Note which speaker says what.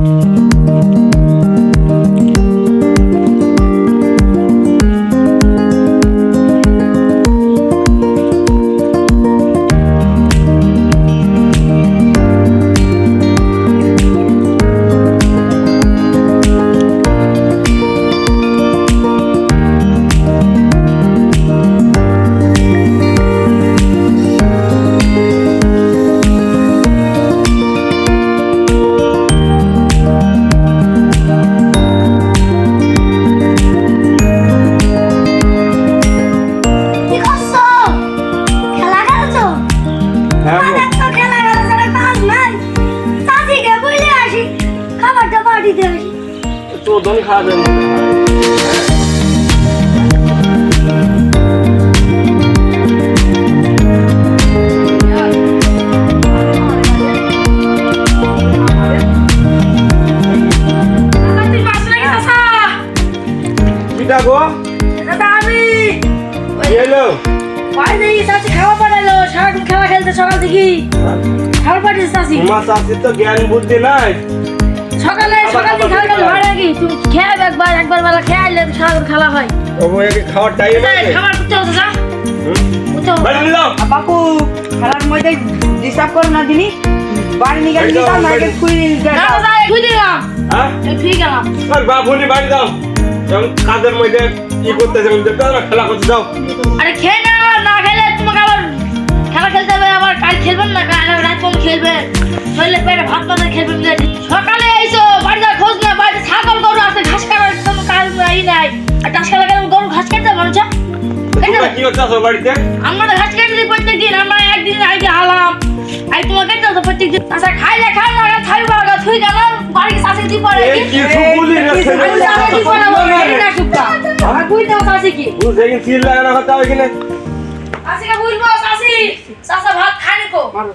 Speaker 1: কি
Speaker 2: ধনী খাওয়া যাবে।
Speaker 3: আমি।
Speaker 2: হলো?
Speaker 3: বাইরে চাচি খাওয়া পাঠালো সারাদিন খেলা খেলতে সকাল থেকে খাবার পাঠিয়েছে চাচি
Speaker 2: তোমার চাষির তো জ্ঞান বুদ্ধি নাই।
Speaker 3: সকালে সকাল থেকে খেলা খেলা হয় নাকি তুমি খেয়ে একবার একবার বেলা খেয়ে আইলে সারাদিন খেলা হয়।
Speaker 2: ও একে খাওয়ার টাইম আছে
Speaker 3: খাবার করতে হতো যা। করতে হতো।
Speaker 2: বাড়ি নিয়ে যাও।
Speaker 4: বাপু খেলার মধ্যে ডিস্টার্ব করো না দিনি। বাড়ি নিয়ে গেলে দিতাম না
Speaker 2: বাড়ি।
Speaker 4: আগে খুই
Speaker 3: না দাদা তুই দিলাম
Speaker 2: হ্যাঁ?
Speaker 3: তুই গেলাম।
Speaker 2: আর বাবুনি বাড়ি যাও। এখন মধ্যে কি করতেছে দেখতে খেলা করতে যাও।
Speaker 3: আরে খেয়ে না না খেলে তোমাকে আবার খেলা খেলতে হবে আবার কাল খেলবেন না কাল রাত পর্যন্ত খেলবেন শরীরে পেটে ভাত পাতে খেলবেন
Speaker 2: কি করতেছো বাড়িতে?
Speaker 3: আমরা ঘাস প্রত্যেক দিন আমরা একদিন আগে আলাম আই তোমাকে কেটে তো প্রত্যেক দিন আচ্ছা খাইলে খাই না খাই বাগা থুই গেল বাড়ি শাসি দি পড়ে
Speaker 2: এই কি সুবুলি রে
Speaker 3: আমি শাসি দি পড়ে না শুকা আর কই দাও শাসি কি?
Speaker 2: বুঝে কি সিল লাগানো কথা কিনে? ওইখানে
Speaker 3: শাসিকে বুঝব সাসি সাসা ভাত খানি কো
Speaker 4: মারো।